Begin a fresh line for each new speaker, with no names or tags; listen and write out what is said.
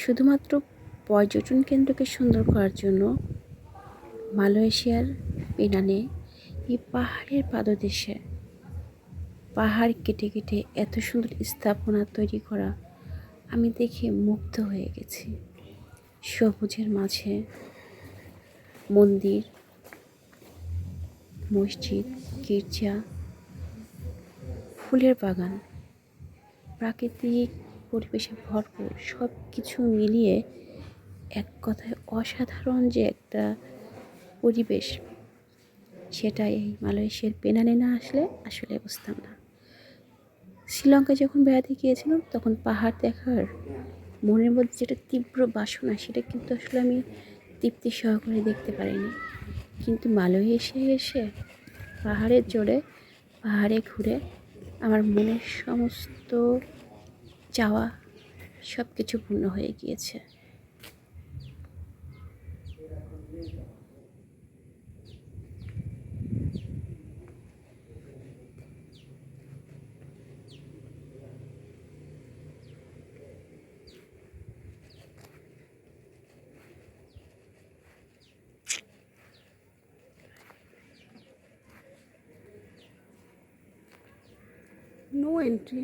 শুধুমাত্র পর্যটন কেন্দ্রকে সুন্দর করার জন্য মালয়েশিয়ার পেনানে এই পাহাড়ের পাদদেশে পাহাড় কেটে কেটে এত সুন্দর স্থাপনা তৈরি করা আমি দেখে মুগ্ধ হয়ে গেছি। সবুজের মাঝে মন্দির, মসজিদ, গির্জা, ফুলের বাগান, প্রাকৃতিক পরিবেশে ভরপুর সব কিছু মিলিয়ে এক কথায় অসাধারণ যে একটা পরিবেশ সেটা এই মালয়েশিয়ার পেনানে না আসলে আসলে বুঝতাম না। শ্রীলঙ্কা যখন বেড়াতে গিয়েছিলাম, তখন পাহাড় দেখার মনের মধ্যে যেটা তীব্র বাসনা, সেটা কিন্তু আসলে আমি তৃপ্তি সহকারে দেখতে পারিনি। কিন্তু মালয়েশিয়ায় এসে পাহাড়ে চড়ে পাহাড়ে ঘুরে আমার মনের সমস্ত চাওয়া সব কিছু পূর্ণ হয়ে গিয়েছে। No entry